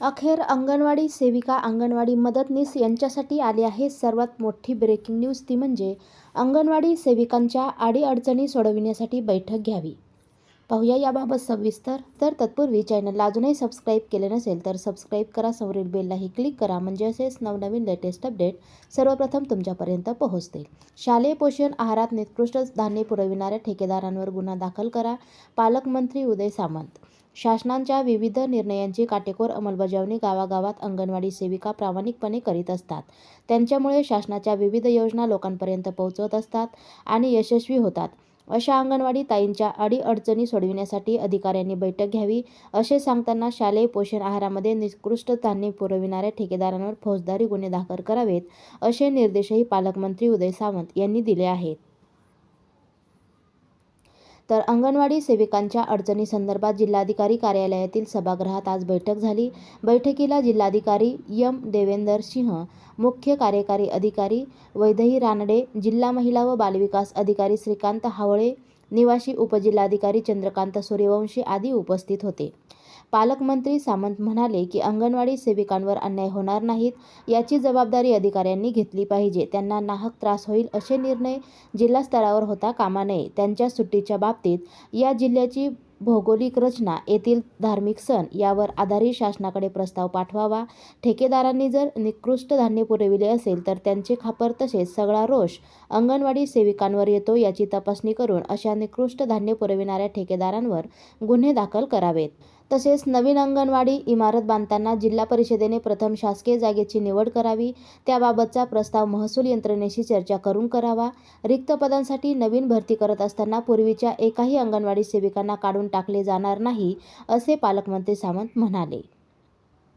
अखेर अंगणवाडी सेविका अंगणवाडी मदतनीस यांच्यासाठी आली आहे सर्वात मोठी ब्रेकिंग न्यूज ती म्हणजे अंगणवाडी सेविकांच्या अडीअडचणी सोडविण्यासाठी बैठक घ्यावी. पाहूया याबाबत सविस्तर. तर तत्पूर्वी चॅनलला अजूनही सबस्क्राईब केले नसेल तर सबस्क्राईब करा. समोरील बेललाही क्लिक करा. म्हणजे असेच नवनवीन लेटेस्ट अपडेट सर्वप्रथम तुमच्यापर्यंत पोहोचतील. शालेय पोषण आहारात निकृष्ट धान्य पुरविणाऱ्या ठेकेदारांवर गुन्हा दाखल करा. पालकमंत्री उदय सामंत. शासनांच्या विविध निर्णयांची काटेकोर अंमलबजावणी गावागावात अंगणवाडी सेविका प्रामाणिकपणे करीत असतात. त्यांच्यामुळे शासनाच्या विविध योजना लोकांपर्यंत पोहोचवत असतात आणि यशस्वी होतात. अशा अंगणवाडी ताईंच्या अडीअडचणी सोडविण्यासाठी अधिकाऱ्यांनी बैठक घ्यावी असे सांगताना शालेय पोषण आहारामध्ये निकृष्ट धान्य पुरविणाऱ्या ठेकेदारांवर फौजदारी गुन्हे दाखल करावेत असे निर्देशही पालकमंत्री उदय सावंत यांनी दिले आहेत. तर अंगणवाडी सेविकांच्या अडचणीसंदर्भात जिल्हाधिकारी कार्यालयातील सभागृहात आज बैठक झाली. बैठकीला जिल्हाधिकारी यम देवेंदर सिंह मुख्य कार्यकारी अधिकारी वैदही रानडे जिल्हा महिला व बालविकास अधिकारी श्रीकांत हावळे निवासी उपजिल्हाधिकारी चंद्रकांत सूर्यवंशी आदी उपस्थित होते. पालकमंत्री सामंत म्हणाले की अंगणवाडी सेविकांवर अन्याय होणार नाहीत याची जबाबदारी अधिकाऱ्यांनी घेतली पाहिजे. त्यांना नाहक त्रास होईल असे निर्णय जिल्हा स्तरावर होता कामा नये त्यांच्या सुट्टीच्या बाबतीत या जिल्ह्याची भौगोलिक रचना येथील धार्मिक सण यावर आधारित शासनाकडे प्रस्ताव पाठवावा. ठेकेदारांनी जर निकृष्ट धान्य पुरविले असेल तर त्यांचे खापर तसेच सगळा रोष अंगणवाडी सेविकांवर येतो याची तपासणी करून अशा निकृष्ट धान्य पुरविणाऱ्या ठेकेदारांवर गुन्हे दाखल करावेत. तसेच नवीन अंगणवाडी इमारत बांधताना जिल्हा परिषदेने प्रथम शासकीय जागेची निवड करावी त्याबाबतचा प्रस्ताव महसूल यंत्रणेशी चर्चा करून करावा. रिक्त पदांसाठी नवीन भरती करत असताना पूर्वीच्या एकाही अंगणवाडी सेविकांना काढून टाकले जाणार नाही असे पालकमंत्री सावंत म्हणाले.